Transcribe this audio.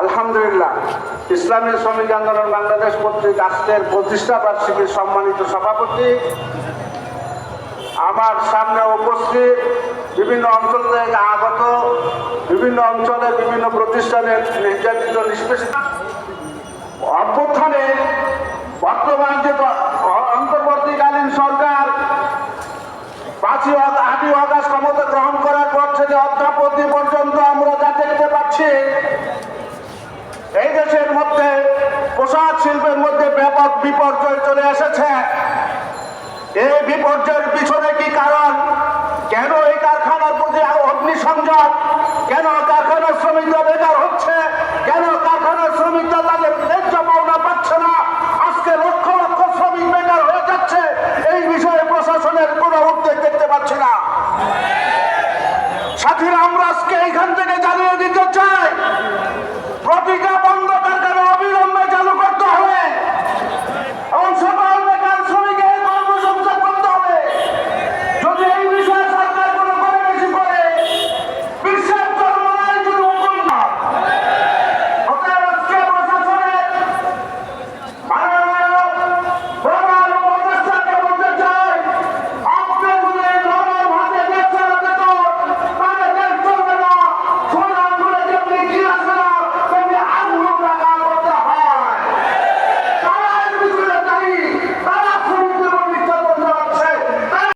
আলহামদুলিল্লাহ, ইসলামী শ্রমিক আন্দোলন বাংলাদেশ কর্তৃক আজকের প্রতিষ্ঠা বার্ষিকীর সম্মানিত সভাপতি, আমার সামনে উপস্থিত বিভিন্ন অঞ্চল থেকে আগত, বিভিন্ন অঞ্চলে বিভিন্ন প্রতিষ্ঠানের নির্যাতিত নিষ্পেষিত অভ্যুত্থানে বর্তমান যে অন্তর্বর্তীকালীন সরকার, পাঁচই ব্যাপক বিপর্যয় চলে এসেছে। এই বিপর্যয়ের পিছনে কি কারণ? কেন এই কারখানার প্রতি অগ্নিসংযোগ? কেন কারখানার শ্রমিকরা বেকার হচ্ছে? কেন কারখানার শ্রমিকরা তাদের ন্যায্য পাওনা পাচ্ছে না? আজকে লক্ষ লক্ষ শ্রমিক বেকার হয়ে যাচ্ছে। এই বিষয়ে প্রশাসনের কোন উদ্বেগ দেখতে পাচ্ছি না। সাথীরা, আমরা আজকে এইখান থেকে জানিয়ে দিতে চাই